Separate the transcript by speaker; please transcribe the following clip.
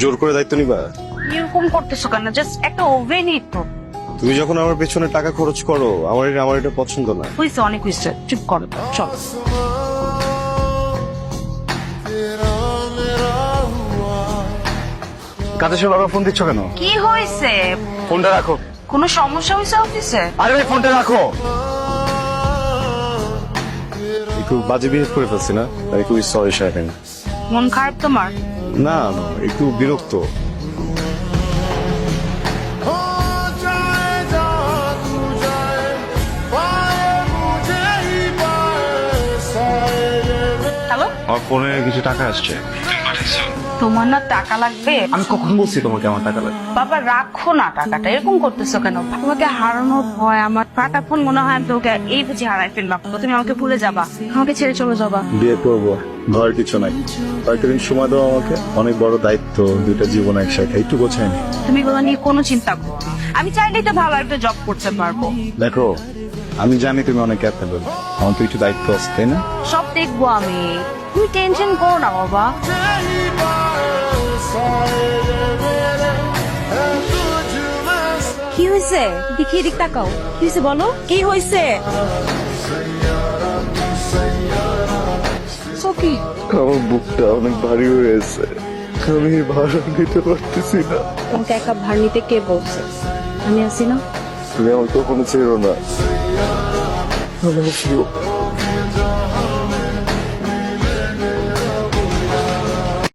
Speaker 1: জোর করে দায়িত্ব নিবা?
Speaker 2: এরকম করতেছো কেন? জাস্ট একটা ওভেনই তো।
Speaker 1: তুমি যখন আমার পেছনে টাকা খরচ করো আমার এটা আমার এটা পছন্দ না।
Speaker 2: হয়েছে অনেক হয়েছে চুপ করো চল।
Speaker 3: কাজের সময় বারবার ফোন দিচ্ছ কেন?
Speaker 2: কি হয়েছে
Speaker 3: ফোনটা রাখো।
Speaker 2: কোনো সমস্যা হয়েছে অফিসে?
Speaker 3: আরে ভাই ফোনটা রাখো।
Speaker 1: একটু বাজে বিহেভ করে ফেলছি না? একটু সরি শাহিন
Speaker 2: মন খারাপ তোমার?
Speaker 1: না না একটু বিরক্ত।
Speaker 3: আমার ফোনে কিছু টাকা আসছে।
Speaker 2: তোমার না টাকা লাগবে?
Speaker 3: আমি কখন বলছি তোমাকে আমার টাকা লাগবে?
Speaker 2: বাবা রাখো না টাকাটা। এরকম করতেছো কেন? তোমাকে হারানোর ভয় আমার। টাকা ফোন মনে হয় আমি তোকে এই বুঝি হারাই ফেললাম। তুমি আমাকে ভুলে যাবা। আমাকে ছেড়ে চলে যাবা।
Speaker 1: বিয়ে করব। ঘর কিছু নাই। কয়েকটা দিন সময় দাও আমাকে। অনেক বড় দায়িত্ব দুইটা জীবন একসাথে। একটু গোছায় নি।
Speaker 2: তুমি এগুলো নিয়ে কোনো চিন্তা করো আমি চাইলেই তো ভালো একটা জব করতে পারব।
Speaker 1: দেখো আমি জানি তুমি অনেক ক্যাপেবল আমার তো একটু দায়িত্ব আছে তাই না?
Speaker 2: সব দেখব আমি। তুমি টেনশন করো না বাবা।
Speaker 4: কি হয়েছে দেখি এদিক তাকাও। কি হয়েছে বলো? কি হয়েছে সকি
Speaker 1: আমার বুকটা অনেক ভারী হয়েছে আমি ভার নিতে পারতেছি না।
Speaker 4: তোমাকে একা ভার নিতে কে বলছে? আমি আছি না?
Speaker 1: তুমি আমার কখনো ছেড়ো না। love you.